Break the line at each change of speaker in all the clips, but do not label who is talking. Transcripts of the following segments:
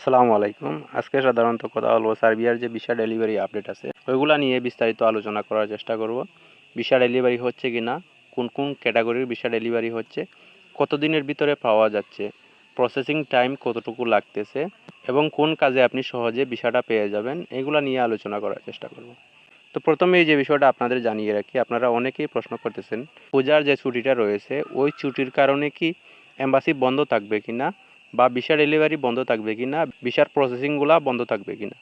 আসসালামু আলাইকুম। আজকে সাধারণত কথা বলব সার্বিয়ার যে ভিসা ডেলিভারি আপডেট আছে, ওইগুলা নিয়ে বিস্তারিত আলোচনা করার চেষ্টা করব। ভিসা ডেলিভারি হচ্ছে কি না কোন কোন ক্যাটাগরির ভিসা ডেলিভারি হচ্ছে, কতদিনের ভিতরে পাওয়া যাচ্ছে, প্রসেসিং টাইম কতটুকু লাগতেছে, এবং কোন কাজে আপনি সহজে ভিসাটা পেয়ে যাবেন, এগুলা নিয়ে আলোচনা করার চেষ্টা করব। তো প্রথমে এই যে বিষয়টা আপনাদের জানিয়ে রাখি, আপনারা অনেকেই প্রশ্ন করতেছেন, পূজার যে ছুটিটা রয়েছে, ওই ছুটির কারণে কি এম্বাসি বন্ধ থাকবে কি না বা ভিসা ডেলিভারি বন্ধ থাকবে কি না ভিসার প্রসেসিংগুলো বন্ধ থাকবে কি না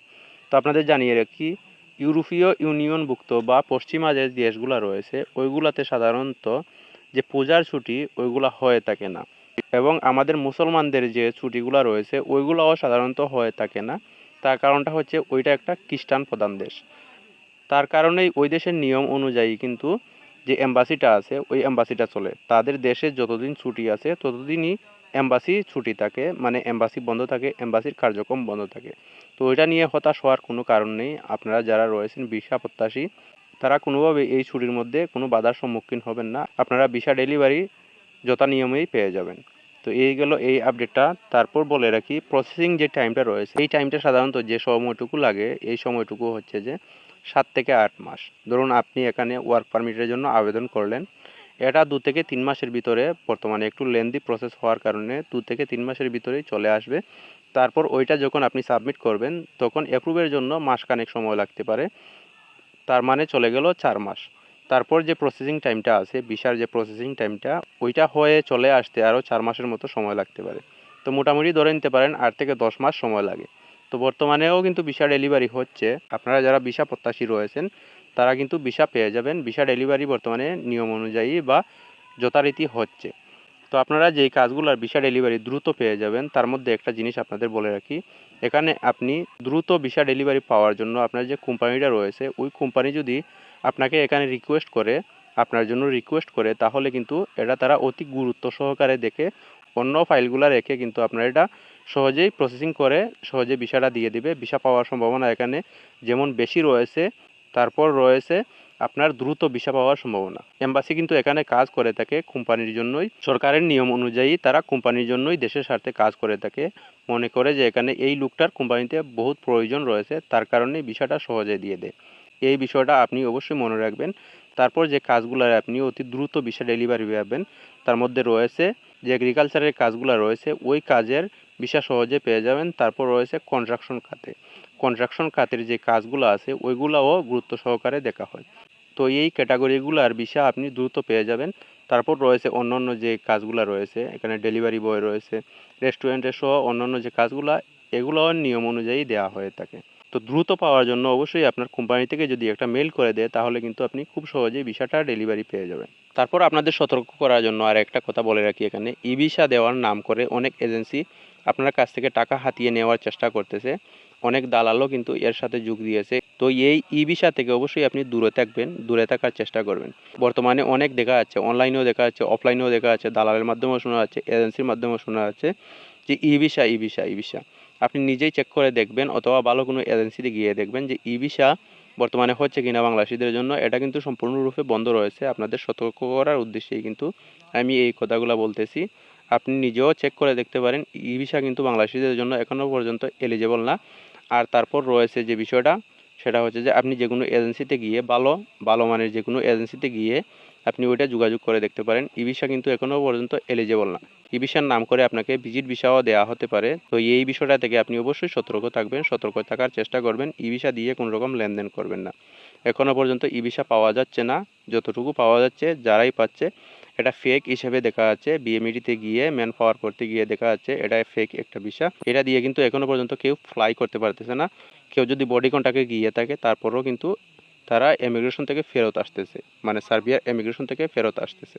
তো আপনাদের জানিয়ে রাখি, ইউরোপীয় ইউনিয়নভুক্ত বা পশ্চিমা যে দেশগুলো রয়েছে, ওইগুলাতে সাধারণত যে পূজার ছুটি, ওইগুলা হয়ে থাকে না। এবং আমাদের মুসলমানদের যে ছুটিগুলো রয়েছে, ওইগুলোও সাধারণত হয়ে থাকে না। তার কারণটা হচ্ছে ওইটা একটা খ্রিস্টান প্রধান দেশ। তার কারণেই ওই দেশের নিয়ম অনুযায়ী কিন্তু যে এম্বাসিটা আছে, ওই এম্বাসিটা চলে। তাদের দেশে যতদিন ছুটি আছে, ততদিনই এম্বাসি ছুটি থাকে মানে এম্বাসি বন্ধ থাকে, এম্বাসির কার্যক্রম বন্ধ থাকে। তো ওইটা নিয়ে হতাশ হওয়ার কোনো কারণ নেই। আপনারা যারা রয়েছেন ভিসা প্রত্যাশী, তারা কোনোভাবে এই ছুটির মধ্যে কোনো বাধার সম্মুখীন হবেন না। আপনারা ভিসা ডেলিভারি যথা নিয়মেই পেয়ে যাবেন। তো এই গেল এই আপডেটটা। তারপর বলে রাখি প্রসেসিং যে টাইমটা রয়েছে, এই টাইমটা সাধারণত যে সময়টুকু লাগে, এই সময়টুকু হচ্ছে যে সাত থেকে আট মাস। ধরুন আপনি এখানে ওয়ার্ক পারমিটের জন্য আবেদন করলেন এটা দু থেকে তিন মাসের ভিতরে বর্তমানে একটু লেন্দি প্রসেস হওয়ার কারণে দু থেকে তিন মাসের ভিতরেই চলে আসবে। তারপর ওইটা যখন আপনি সাবমিট করবেন, তখন অ্যাপ্রুভের জন্য মাসখানেক সময় লাগতে পারে। তার মানে চলে গেল চার মাস। তারপর যে প্রসেসিং টাইমটা আছে ভিসার যে প্রসেসিং টাইমটা ওইটা হয়ে চলে আসতে আরও চার মাসের মতো সময় লাগতে পারে। তো মোটামুটি ধরে নিতে পারেন আট থেকে দশ মাস সময় লাগে। তো বর্তমানেও কিন্তু ভিসা ডেলিভারি হচ্ছে। আপনারা যারা ভিসা প্রত্যাশী রয়েছেন, তারা কিন্তু ভিসা পেয়ে যাবেন। ভিসা ডেলিভারি বর্তমানে নিয়ম অনুযায়ী বা যথারীতি হচ্ছে। তো আপনারা যেই কাজগুলোর ভিসা ডেলিভারি দ্রুত পেয়ে যাবেন, তার মধ্যে একটা জিনিস আপনাদের বলে রাখি। এখানে আপনি দ্রুত ভিসা ডেলিভারি পাওয়ার জন্য আপনার যে কোম্পানিটা রয়েছে, ওই কোম্পানি যদি আপনাকে এখানে রিকোয়েস্ট করে, আপনার জন্য রিকোয়েস্ট করে, তাহলে কিন্তু এটা তারা অতি গুরুত্ব সহকারে দেখে অন্য ফাইলগুলো রেখে কিন্তু আপনার এটা সহজেই প্রসেসিং করে সহজে ভিসাটা দিয়ে দিবে। ভিসা পাওয়ার সম্ভাবনা এখানে যেমন বেশি রয়েছে, তারপর রয়েছে আপনার দ্রুত ভিসা পাওয়ার সম্ভাবনা। এম্বাসি কিন্তু এখানে কাজ করে থাকে কোম্পানির জন্যই। সরকারের নিয়ম অনুযায়ী তারা কোম্পানির জন্যই দেশের স্বার্থে কাজ করে থাকে। মনে করে যে এখানে এই লোকটার কোম্পানিতে বহুত প্রয়োজন রয়েছে, তার কারণে ভিসাটা সহজে দিয়ে দেয়। এই বিষয়টা আপনি অবশ্যই মনে রাখবেন। তারপর যে কাজগুলো আপনি অতি দ্রুত ভিসা ডেলিভারি পাবেন, তার মধ্যে রয়েছে যে এগ্রিকালচারের কাজগুলো রয়েছে, ওই কাজের ভিসা সহজে পেয়ে যাবেন। তারপর রয়েছে কনস্ট্রাকশন খাতে। কনস্ট্রাকশন খাতের যে কাজগুলো আছে, ওইগুলোও গুরুত্ব সহকারে দেখা হয়। তো এই ক্যাটাগরিগুলোর ভিসা আপনি দ্রুত পেয়ে যাবেন। তারপর রয়েছে অন্যান্য যে কাজগুলো রয়েছে, এখানে ডেলিভারি বয় রয়েছে রেস্টুরেন্টের সহ অন্যান্য যে কাজগুলো এগুলোও নিয়ম অনুযায়ী দেওয়া হয়ে থাকে। তো দ্রুত পাওয়ার জন্য অবশ্যই আপনার কোম্পানি থেকে যদি একটা মেল করে দেয়, তাহলে কিন্তু আপনি খুব সহজেই ভিসাটা ডেলিভারি পেয়ে যাবেন। তারপর আপনাদের সতর্ক করার জন্য আর একটা কথা বলে রাখি এখানে ই ভিসা দেওয়ার নাম করে অনেক এজেন্সি আপনার কাছ থেকে টাকা হাতিয়ে নেওয়ার চেষ্টা করতেছে। অনেক দালালও কিন্তু এর সাথে যোগ দিয়েছে। তো এই ই ভিসা থেকে অবশ্যই আপনি দূরে থাকবেন, দূরে থাকার চেষ্টা করবেন। বর্তমানে অনেক দেখা যাচ্ছে অনলাইনেও দেখা যাচ্ছে অফলাইনেও দেখা যাচ্ছে, দালালের মাধ্যমেও শোনা যাচ্ছে, এজেন্সির মাধ্যমেও শোনা যাচ্ছে যে e visa e visa e visa আপনি নিজেই চেক করে দেখবেন অথবা ভালো কোনো এজেন্সিতে গিয়ে দেখবেন যে ই ভিসা বর্তমানে হচ্ছে কিনা বাংলাদেশিদের জন্য, এটা কিন্তু সম্পূর্ণরূপে বন্ধ রয়েছে। আপনাদের সতর্ক করার উদ্দেশ্যেই কিন্তু আমি এই কথাগুলো বলতেছি। আপনি নিজেও চেক করে দেখতে পারেন, ই ভিসা কিন্তু বাংলাদেশিদের জন্য এখনও পর্যন্ত এলিজেবল না। আর তারপর রয়েছে যে বিষয়টা, সেটা হচ্ছে যে আপনি যে কোনো এজেন্সিতে গিয়ে ভালো ভালো মানের যে কোনো এজেন্সিতে গিয়ে আপনি ওইটা যোগাযোগ করে দেখতে পারেন। ই ভিসা কিন্তু এখনও পর্যন্ত এলিজেবল না। ই নাম করে আপনাকে ভিজিট ভিসাও দেওয়া হতে পারে। তো এই বিষয়টা থেকে আপনি অবশ্যই সতর্ক থাকবেন, সতর্ক থাকার চেষ্টা করবেন, ই ভিসা দিয়ে কোনো রকম লেনদেন করবেন না। এখনও পর্যন্ত ই ভিসা পাওয়া যাচ্ছে না, যতটুকু পাওয়া যাচ্ছে, যারাই পাচ্ছে, এটা ফেক হিসেবে দেখা যাচ্ছে বিএমইডিতে গিয়ে ম্যান পাওয়ার করতে গিয়ে দেখা যাচ্ছে এটা ফেক একটা ভিসা। এটা দিয়ে কিন্তু এখনও পর্যন্ত কেউ ফ্লাই করতে পারতেছে না। কেউ যদি বডি কন্ট্যাক্টে গিয়ে থাকে, তারপরেও কিন্তু তারা এমিগ্রেশন থেকে ফেরত আসতেছে মানে সার্বিয়ার এমিগ্রেশন থেকে ফেরত আসতেছে।